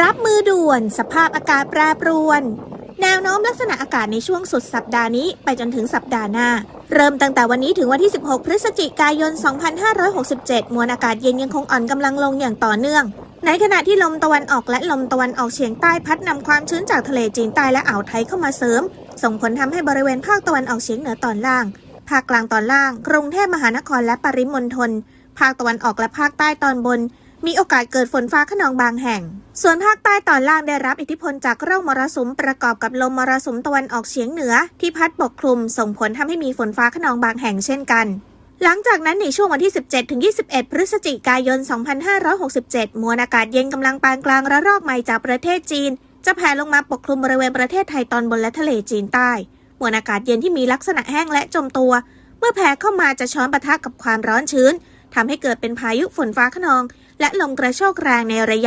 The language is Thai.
รับมือด่วน สภาพอากาศแปรปรวน แนวโน้มลักษณะอากาศในช่วงสุดสัปดาห์นี้ไปจนถึงสัปดาห์หน้า เริ่มตั้งแต่วันนี้ถึงวันที่ 16 พฤศจิกายน 2567 มวลอากาศเย็นยังคงอ่อนกำลังลงอย่างต่อเนื่อง ในขณะที่ลมตะวันออกและลมตะวันออกเฉียงใต้พัดนำความชื้นจากทะเลจีนใต้และอ่าวไทยเข้ามาเสริม ส่งผลทำให้บริเวณภาคตะวันออกเฉียงเหนือตอนล่าง ภาคกลางตอนล่าง กรุงเทพมหานครและปริมณฑลภาคตะวันออกและภาคใต้ตอนบน มีโอกาสเกิดฝนฟ้าขนองบางแห่ง ส่วนภาคใต้ตอนล่างได้รับอิทธิพลจากร่องมรสุมประกอบกับลมมรสุมตะวันออกเฉียงเหนือ ที่พัดปกคลุมส่งผลทำให้มีฝนฟ้าขนองบางแห่งเช่นกัน หลังจากนั้นในช่วงวันที่ 17ถึง21 พฤศจิกายน 2567 มวลอากาศเย็นกำลังปานกลางระลอกใหม่จากประเทศจีน จะแผ่ลงมาปกคลุมบริเวณประเทศไทยตอนบนและทะเลจีนใต้มวลอากาศเย็นที่มีลักษณะแห้งและจมตัว เมื่อแผ่เข้ามาจะช้อนปะทะกับความร้อนชื้นทำให้เกิดเป็นพายุฝนฟ้าขนอง และลมกระโชกแรงในระยะ